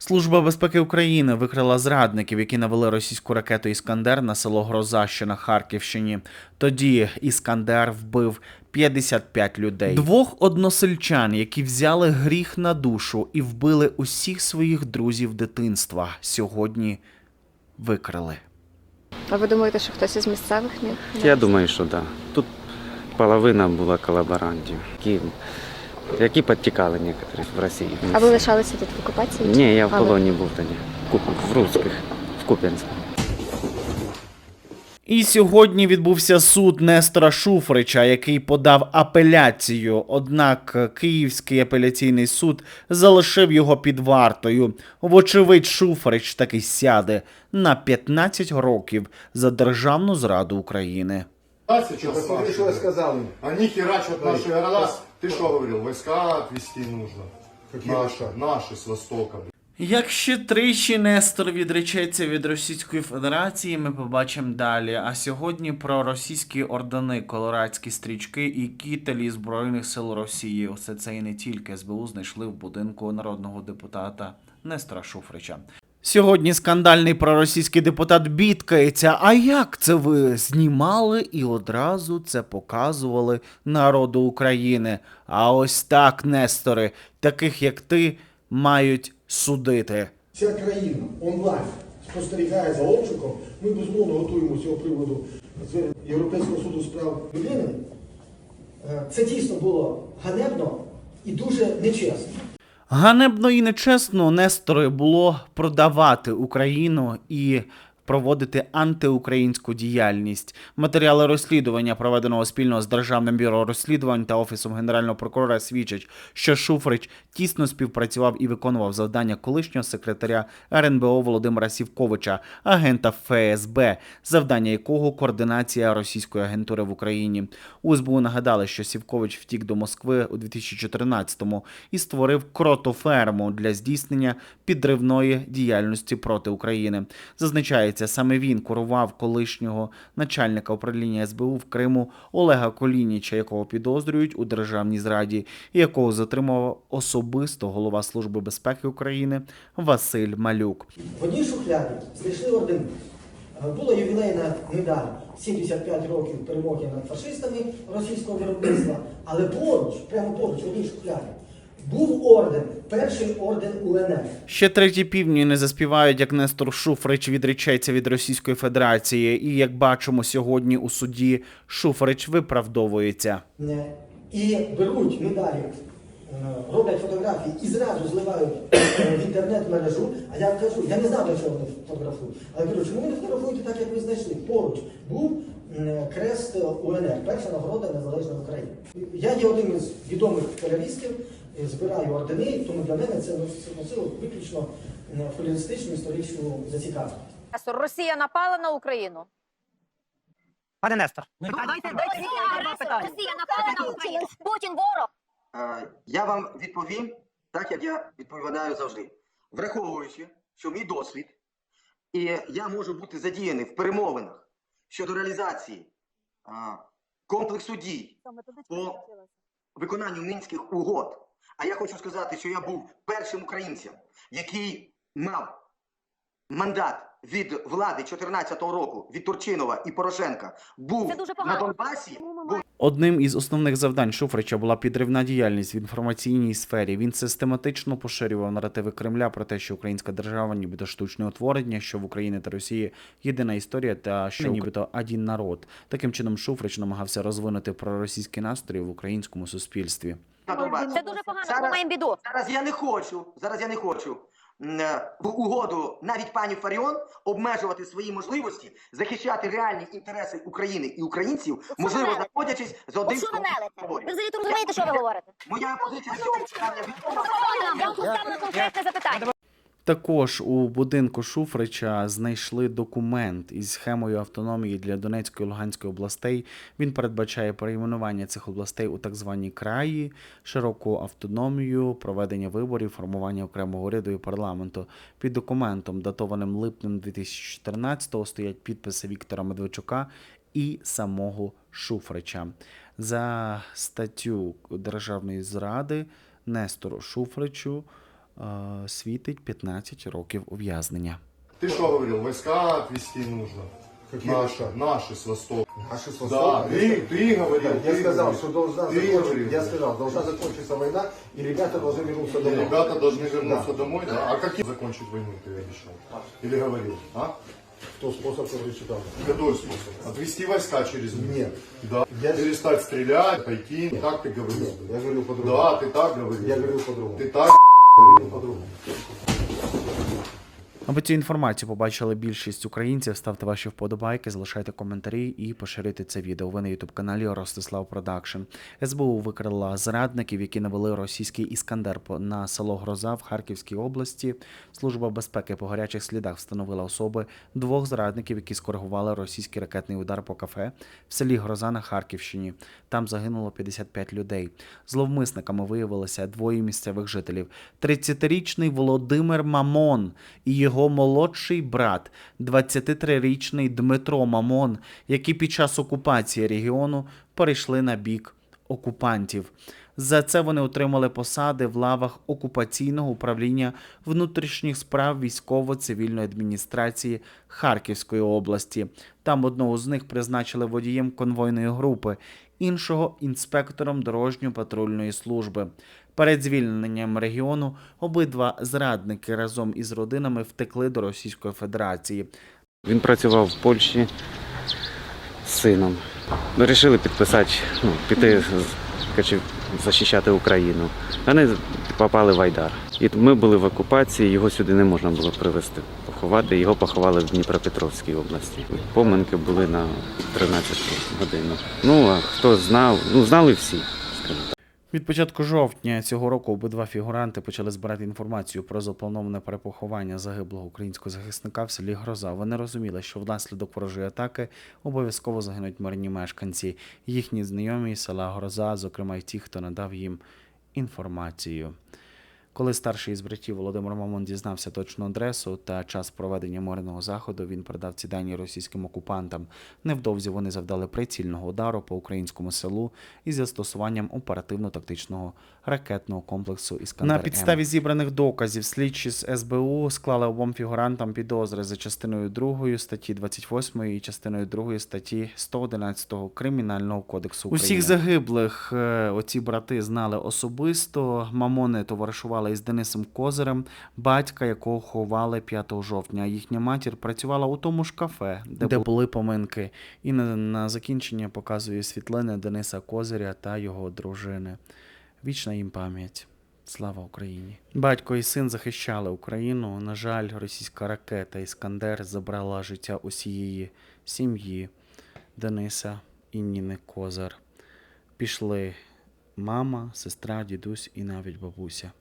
Служба безпеки України викрила зрадників, які навели російську ракету Іскандер на село Гроза, що на Харківщині. Тоді Іскандер вбив 55 людей. Двох односельчан, які взяли гріх на душу і вбили усіх своїх друзів дитинства, сьогодні викрили. А ви думаєте, що хтось із місцевих міг? Я думаю, що так. Да. Тут половина була колаборантів, які, які підтікали некоторі в Росії. А ви лишалися тут в окупації? Ні, я в А ви? полоні був тоді. В В русських, в Куп'янську. І сьогодні відбувся суд Нестора Шуфрича, який подав апеляцію. Однак Київський апеляційний суд залишив його під вартою. Вочевидь, Шуфрич таки сяде на 15 років за державну зраду України. Посмотри, что я сказал им. Они херачат наши города. Ты что говорил? Войска отвести нужно. Какие Наши, войска? наши с востока. Як ще тричі Нестор відречеться від Російської Федерації, ми побачимо далі. А сьогодні про російські ордени, колорадські стрічки і кітелі Збройних сил Росії. Усе це і не тільки СБУ знайшли в будинку народного депутата Нестора Шуфрича. Сьогодні скандальний проросійський депутат бідкається. А як це ви знімали і одразу це показували народу України? А ось так, Нестори, таких як ти, мають судити. Вся країна онлайн спостерігає за обшуком. Ми безумовно готуємо цього приводу з Європейського суду з прав людини. Е, Це дійсно було ганебно і дуже нечесно. Ганебно і нечесно Нестори було продавати Україну і проводити антиукраїнську діяльність. Матеріали розслідування, проведеного спільно з Державним бюро розслідувань та Офісом Генерального прокурора, свідчать, що Шуфрич тісно співпрацював і виконував завдання колишнього секретаря РНБО Володимира Сівковича, агента ФСБ, завдання якого координація російської агентури в Україні. У СБУ нагадали, що Сівкович втік до Москви у 2014-му і створив кротоферму для здійснення підривної діяльності проти України. Зазначається, саме він курував колишнього начальника управління СБУ в Криму Олега Колініча, якого підозрюють у державній зраді, якого затримував особисто голова Служби безпеки України Василь Малюк. В одній шухляді знайшли ордени. Е, Була ювілейна медаль 75 років перемоги над фашистами російського виробництва, але поруч, прямо поруч, одній шухляді, був орден, перший орден УНР. Ще треті півні не заспівають, як Нестор Шуфрич відречеться від Російської Федерації. І як бачимо сьогодні у суді, Шуфрич виправдовується. І беруть медалі, е, роблять фотографії і зразу зливають е, в інтернет-мережу. А я кажу, я не знав, для чого вони фотографують. Але кажу, чому ви не фотографуєте так, як ви знайшли? Поруч був е, крест УНР, перша нагорода незалежної України. Я є одним із відомих террористів, е, збираю ордени, тому для мене це носило виключно е, фоліристичну історичну зацікавленість. Нестор, Росія напала на Україну. Пане Нестор, Росія напала на Україну. Путін ворог. Е, Я вам відповім так, як я відповідаю завжди. Враховуючи, що мій досвід, і я можу бути задіяний в перемовинах щодо реалізації комплексу дій по виконанню мінських угод. А я хочу сказати, що я був першим українцем, який мав мандат від влади 2014 року від Турчинова і Порошенка, був на. Донбасі. Був Одним із основних завдань Шуфрича була підривна діяльність в інформаційній сфері. Він систематично поширював наративи Кремля про те, що українська держава, нібито штучне утворення, що в Україні та Росії єдина історія, та що нібито один народ. Таким чином, Шуфрич намагався розвинути проросійські настрої в українському суспільстві. Це дуже погано, Зараз- ми маємо біду. Зараз я не хочу, зараз я не хочу е, в угоду навіть пані Фаріон обмежувати свої можливості захищати реальні інтереси України і українців, що можливо, знаходячись за один. одним що ви? Ви взагалі розумієте, що ви говорите? Моя позиція з цього питання відома. Я вам поставила конкретне запитання. Також у будинку Шуфрича знайшли документ із схемою автономії для Донецької і Луганської областей. Він передбачає перейменування цих областей у так звані краї, широку автономію, проведення виборів, формування окремого уряду і парламенту. Під документом, датованим липнем 2014-го, стоять підписи Віктора Медведчука і самого Шуфрича. За статтю державної зради Нестору Шуфричу світить 15 років ув'язнення. Ты что говорил, войска отвести нужно? Какие наши, войска? наши с востока. Наши с Да, Востока. ты, ты говорил, Я ты сказал, говорил. что должна Ты закончиться, говорил. я сказал, должна закончиться война, и ребята должны вернуться И домой. ребята должны вернуться Да. домой, да? А как закончить войну, ты обещал? Или говорил, а? Кто способ, который читал. Какой способ? Отвести войска через них? Нет. Да. Я- Перестать стрелять, пойти. Так ты говорил. Нет, я говорил по-другому. Да, ты так говорил. Я говорил по-другому. Ты так どうも。Аби цю інформацію побачили більшість українців, ставте ваші вподобайки, залишайте коментарі і поширюйте це відео. Ви на ютуб каналі Ростислав Продакшн. СБУ викрила зрадників, які навели російський іскандер на село Гроза в Харківській області. Служба безпеки по гарячих слідах встановила особи двох зрадників, які скоригували російський ракетний удар по кафе в селі Гроза на Харківщині. Там загинуло 55 людей. Зловмисниками виявилися двоє місцевих жителів: 30-річний Володимир Мамон і його молодший брат, 23-річний Дмитро Мамон, які під час окупації регіону перейшли на бік окупантів. За це вони отримали посади в лавах окупаційного управління внутрішніх справ військово-цивільної адміністрації Харківської області. Там одного з них призначили водієм конвойної групи, іншого інспектором дорожньо-патрульної служби. Перед звільненням регіону обидва зрадники разом із родинами втекли до Російської Федерації. Він працював в Польщі з сином. Вирішили підписати, ну, піти коротше, захищати Україну. Вони попали в Айдар. І ми були в окупації, його сюди не можна було привезти, поховати. Його поховали в Дніпропетровській області. Поминки були на 13 годину. Ну, а хто знав, ну знали всі, скажімо. Від початку жовтня цього року обидва фігуранти почали збирати інформацію про заплановане перепоховання загиблого українського захисника в селі Гроза. Вони розуміли, що внаслідок ворожої атаки обов'язково загинуть мирні мешканці, їхні знайомі села Гроза, зокрема й ті, хто надав їм інформацію. Коли старший із братів Володимир Мамон дізнався точну адресу та час проведення мирного заходу, він передав ці дані російським окупантам. Невдовзі вони завдали прицільного удару по українському селу із застосуванням оперативно-тактичного ракетного комплексу Іскандер. На підставі зібраних доказів слідчі з СБУ склали обом фігурантам підозри за частиною 2 статті 28 і частиною 2 статті 111 Кримінального кодексу України. Усіх загиблих е, оці брати знали особисто. Мамони товаришували із Денисом Козирем, батька якого ховали 5 жовтня. Їхня матір працювала у тому ж кафе, де, були поминки. І на, на закінчення показує світлини Дениса Козиря та його дружини. Вічна їм пам'ять. Слава Україні! Батько і син захищали Україну. На жаль, російська ракета Іскандер забрала життя усієї сім'ї Дениса і Ніни Козар. Пішли мама, сестра, дідусь і навіть бабуся.